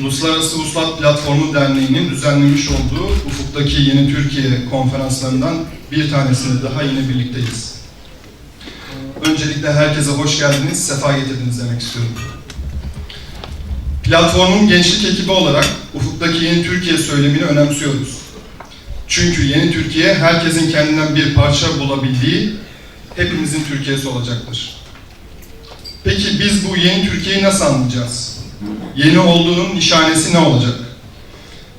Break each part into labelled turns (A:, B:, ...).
A: Uluslararası Uslat Platformu Derneği'nin düzenlemiş olduğu Ufuk'taki Yeni Türkiye konferanslarından bir tanesinde daha yine birlikteyiz. Öncelikle herkese hoş geldiniz, sefa getirdiniz demek istiyorum. Platformun gençlik ekibi olarak Ufuk'taki Yeni Türkiye söylemini önemsiyoruz. Çünkü yeni Türkiye herkesin kendinden bir parça bulabildiği hepimizin Türkiye'si olacaktır. Peki biz bu yeni Türkiye'yi nasıl anlayacağız? Yeni olduğunun nişanesi ne olacak?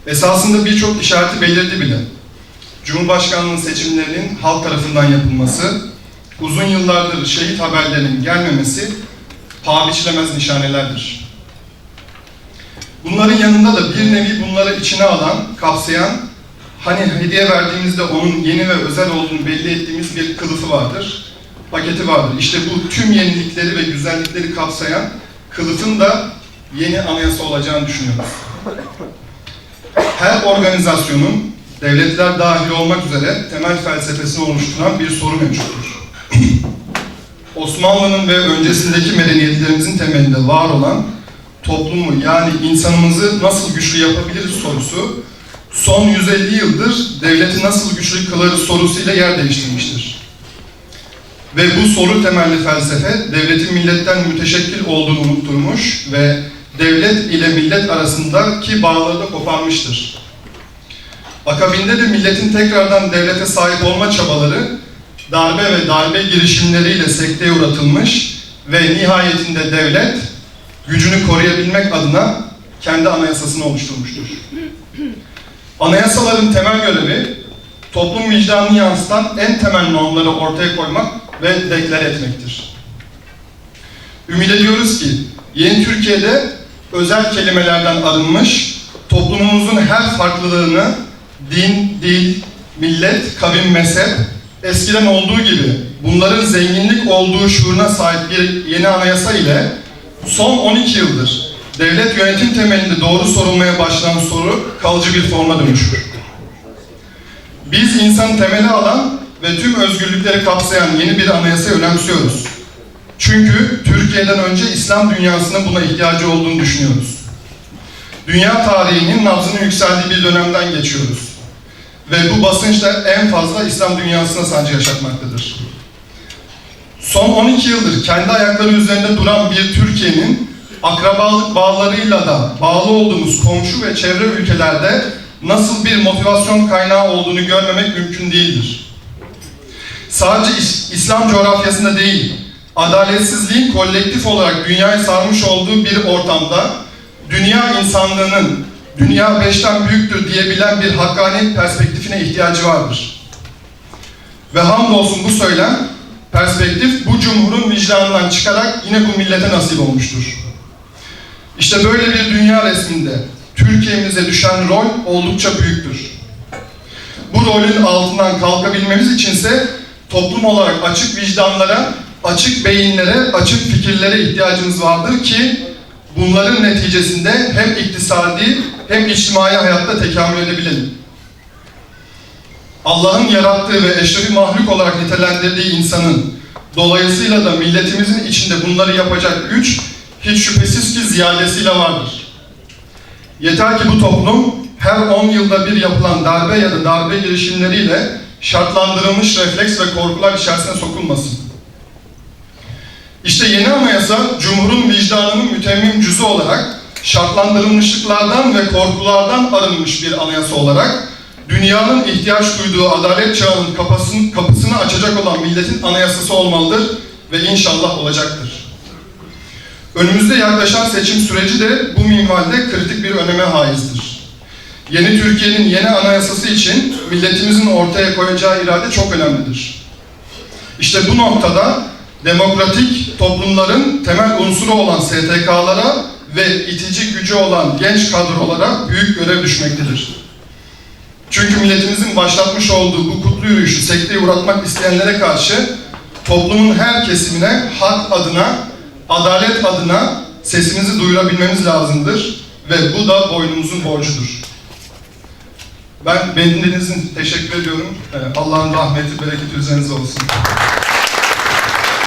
A: Esasında birçok işareti belirdi bile. Cumhurbaşkanlığı seçimlerinin halk tarafından yapılması, uzun yıllardır şehit haberlerinin gelmemesi paha biçilemez nişanelerdir. Bunların yanında da bir nevi bunları içine alan, kapsayan, hani hediye verdiğimizde onun yeni ve özel olduğunu belli ettiğimiz bir kılıfı vardır, paketi vardır. İşte bu tüm yenilikleri ve güzellikleri kapsayan kılıfın da yeni anayasa olacağını düşünüyoruz. Her organizasyonun, devletler dahil olmak üzere temel felsefesini oluşturan bir soru mevcuttur. Osmanlı'nın ve öncesindeki medeniyetlerimizin temelinde var olan toplumu yani insanımızı nasıl güçlü yapabiliriz sorusu son 150 yıldır devleti nasıl güçlü kılarız sorusuyla yer değiştirmiştir. Ve bu soru temelli felsefe devletin milletten müteşekkil olduğunu unutturmuş ve devlet ile millet arasındaki bağları da koparmıştır. Akabinde de milletin tekrardan devlete sahip olma çabaları darbe ve darbe girişimleriyle sekteye uğratılmış ve nihayetinde devlet gücünü koruyabilmek adına kendi anayasasını oluşturmuştur. Anayasaların temel görevi toplum vicdanını yansıtan en temel normları ortaya koymak ve deklar etmektir. Ümit ediyoruz ki yeni Türkiye'de özel kelimelerden arınmış, toplumumuzun her farklılığını din, dil, millet, kavim, mezhep eskiden olduğu gibi bunların zenginlik olduğu şuuruna sahip bir yeni anayasa ile son 12 yıldır devlet yönetim temelinde doğru sorulmaya başlanan soru kalıcı bir forma dönüşür. Biz insan temeli alan ve tüm özgürlükleri kapsayan yeni bir anayasayı önemsiyoruz. Çünkü Türkiye'den önce İslam dünyasının buna ihtiyacı olduğunu düşünüyoruz. Dünya tarihinin nabzının yükseldiği bir dönemden geçiyoruz. Ve bu basınç da en fazla İslam dünyasına sancı yaşatmaktadır. Son 12 yıldır kendi ayakları üzerinde duran bir Türkiye'nin akrabalık bağlarıyla da bağlı olduğumuz komşu ve çevre ülkelerde nasıl bir motivasyon kaynağı olduğunu görmemek mümkün değildir. Sadece İs- İslam coğrafyasında değil, adaletsizliğin kolektif olarak dünyayı sarmış olduğu bir ortamda dünya insanlığının dünya beşten büyüktür diyebilen bir hakkani perspektifine ihtiyacı vardır. Ve hamdolsun bu söylem, perspektif bu cumhurun vicdanından çıkarak yine bu millete nasip olmuştur. İşte böyle bir dünya resminde Türkiye'mize düşen rol oldukça büyüktür. Bu rolün altından kalkabilmemiz içinse toplum olarak açık vicdanlara, açık beyinlere, açık fikirlere ihtiyacımız vardır ki bunların neticesinde hem iktisadi hem içtimai hayatta tekamül edebilelim. Allah'ın yarattığı ve eşrefi mahluk olarak nitelendirdiği insanın dolayısıyla da milletimizin içinde bunları yapacak güç hiç şüphesiz ki ziyadesiyle vardır. Yeter ki bu toplum her 10 yılda bir yapılan darbe ya da darbe girişimleriyle şartlandırılmış refleks ve korkular içerisine sokulmasın. İşte yeni anayasa Cumhur'un vicdanının mütemmim cüzü olarak şartlandırılmışlıklardan ve korkulardan arınmış bir anayasa olarak dünyanın ihtiyaç duyduğu adalet çağının kapısını, kapısını açacak olan milletin anayasası olmalıdır ve inşallah olacaktır. Önümüzde yaklaşan seçim süreci de bu minvalde kritik bir öneme haizdir. Yeni Türkiye'nin yeni anayasası için milletimizin ortaya koyacağı irade çok önemlidir. İşte bu noktada demokratik toplumların temel unsuru olan STK'lara ve itici gücü olan genç kadrolara büyük görev düşmektedir. Çünkü milletimizin başlatmış olduğu bu kutlu yürüyüşü sekteye uğratmak isteyenlere karşı toplumun her kesimine hak adına, adalet adına sesimizi duyurabilmemiz lazımdır ve bu da boynumuzun borcudur. Ben için teşekkür ediyorum. Ee, Allah'ın rahmeti, bereketi üzerinize olsun.